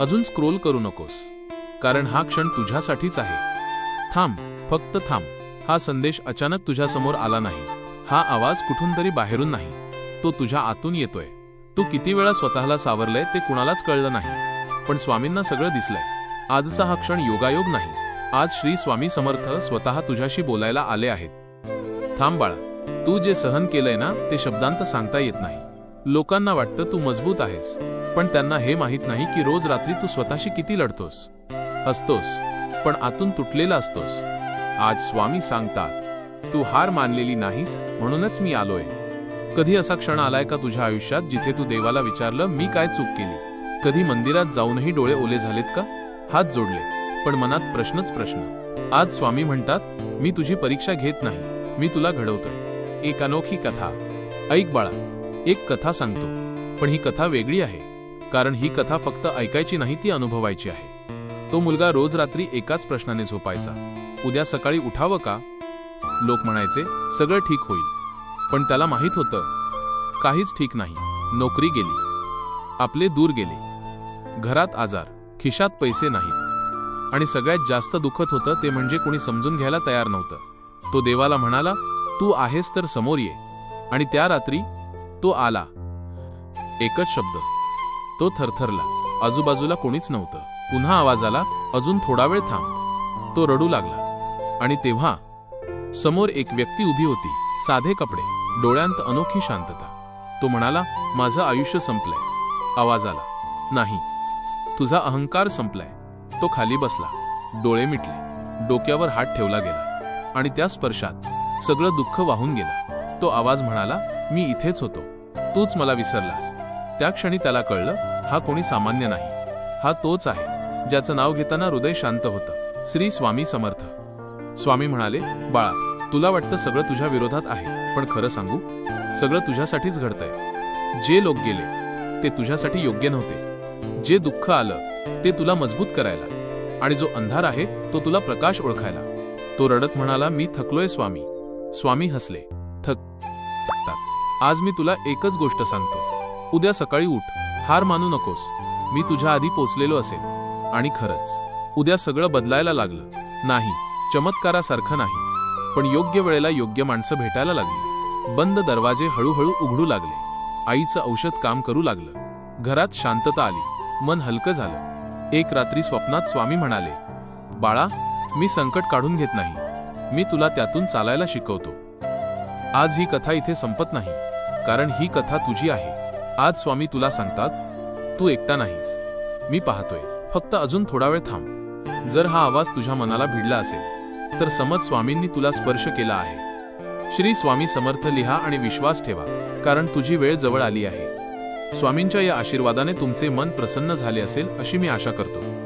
अजून स्क्रोल करू नकोस. कारण हा क्षण तुझ्यासाठीच आहे. थांब फक्त थांब. हा संदेश अचानक तुझ्यासमोर आला नाही. हा आवाज कुठून तरी बाहेरून नाही. तो तुझ्या आतून येतोय. तू किती वेळा स्वतःला सावरलंय ते कुणालाच कळलं नाही. पण स्वामींना सगळं दिसलंय. आजचा हा क्षण योगायोग नाही. आज श्री स्वामी समर्थ स्वतः तुझ्याशी बोलायला आले आहेत. थांब बाळा. तू जे सहन केलंय ना ते शब्दांत सांगता येत नाही. लोकांना वाटतं तू मजबूत आहेस. पण त्यांना हे माहीत नाही की रोज रात्री तू स्वतःशी किती लढतोस. असतोस पण आतून तुटलेला असतोस. आज स्वामी सांगतात तू हार मानलेली नाहीस म्हणूनच मी आलोय. कधी असा क्षण आलाय का तुझ्या आयुष्यात जिथे तू देवाला विचारलं मी काय चूक केली? कधी मंदिरात जाऊनही डोळे ओले झालेत का? हात जोडले पण मनात प्रश्नच प्रश्न. आज स्वामी म्हणतात मी तुझी परीक्षा घेत नाही मी तुला घडवतोय. एक अनोखी कथा. ऐक बाळा. एक कथा सांगतो. पण ही कथा वेगळी आहे कारण ही कथा फक्त ऐकायची नाही ती अनुभवायची आहे. तो मुलगा रोज रात्री एकाच प्रश्नाने झोपायचा. उद्या सकाळी उठावं का? लोक म्हणायचे सगळं ठीक होईल. पण त्याला माहीत होतं काहीच ठीक नाही. नोकरी गेली. आपले दूर गेले. घरात आजार खिशात पैसे नाहीत. आणि सगळ्यात जास्त दुखत होतं ते म्हणजे कोणी समजून घ्यायला तयार नव्हतं. तो देवाला म्हणाला तू आहेस तर समोर ये. आणि त्या रात्री तो आला. एकच शब्द. तो थरथरला. आजूबाजूला कोणीच नव्हतं. पुन्हा आवाज आला अजून थोडा वेळ थांब. तो रडू लागला. आणि तेव्हा समोर एक व्यक्ती उभी होती साधे कपडे डोळ्यांत अनोखी शांतता. तो म्हणाला माझं आयुष्य संपलंय. आवाज आला नाही. तुझा अहंकार संपलाय. तो खाली बसला. डोळे मिटले. डोक्यावर हात ठेवला गेला. आणि त्या स्पर्शात सगळं दुःख वाहून गेलं. तो आवाज म्हणाला मी इथेच होतो. तूच मला विसरलास. त्या क्षणी त्याला कळलं हा कोणी सामान्य नाही. हा तोच आहे ज्याचं नाव घेताना हृदय शांत होतं. श्री स्वामी समर्थ. स्वामी म्हणाले बाळा तुला वाटतं सगळं तुझ्या विरोधात आहे पण खरं सांगू सगळं तुझ्यासाठीच घडतंय. जे लोक गेले ते तुझ्यासाठी योग्य नव्हते. जे दुःख आलं ते तुला मजबूत करायला. आणि जो अंधार आहे तो तुला प्रकाश ओळखायला. तो रडत म्हणाला मी थकलोय स्वामी. स्वामी हसले. थक. थकतात. आज मी तुला एकच गोष्ट सांगतो. उद्या सकाळी उठ. हार मानू नकोस. मी तुझ्या आधी पोचलेलो असेल. आणि खरंच उद्या सगळं बदलायला लागलं. नाही चमत्कारासारखं नाही. पण योग्य वेळेला योग्य माणसं भेटायला लागली. बंद दरवाजे हळूहळू उघडू लागले. आईचं औषध काम करू लागलं. घरात शांतता आली. मन हलकं झालं. एक रात्री स्वप्नात स्वामी म्हणाले बाळा मी संकट काढून घेत नाही. मी तुला त्यातून चालायला शिकवतो. आज ही कथा इथे संपत नाही कारण ही कथा तुझी आहे. आज स्वामी तुला सांगतात तू एकटा नाहीस. मी पाहतोय. फक्त अजून थोडा वेळ थांब. जर हा आवाज तुझ्या मनाला भिडला असेल तर समज स्वामींनी तुला स्पर्श केला आहे. श्री स्वामी समर्थ लिहा आणि विश्वास ठेवा कारण तुझी वेळ जवळ आली आहे. स्वामींच्या या आशीर्वादाने तुमचे मन प्रसन्न झाले असेल अशी मी आशा करतो.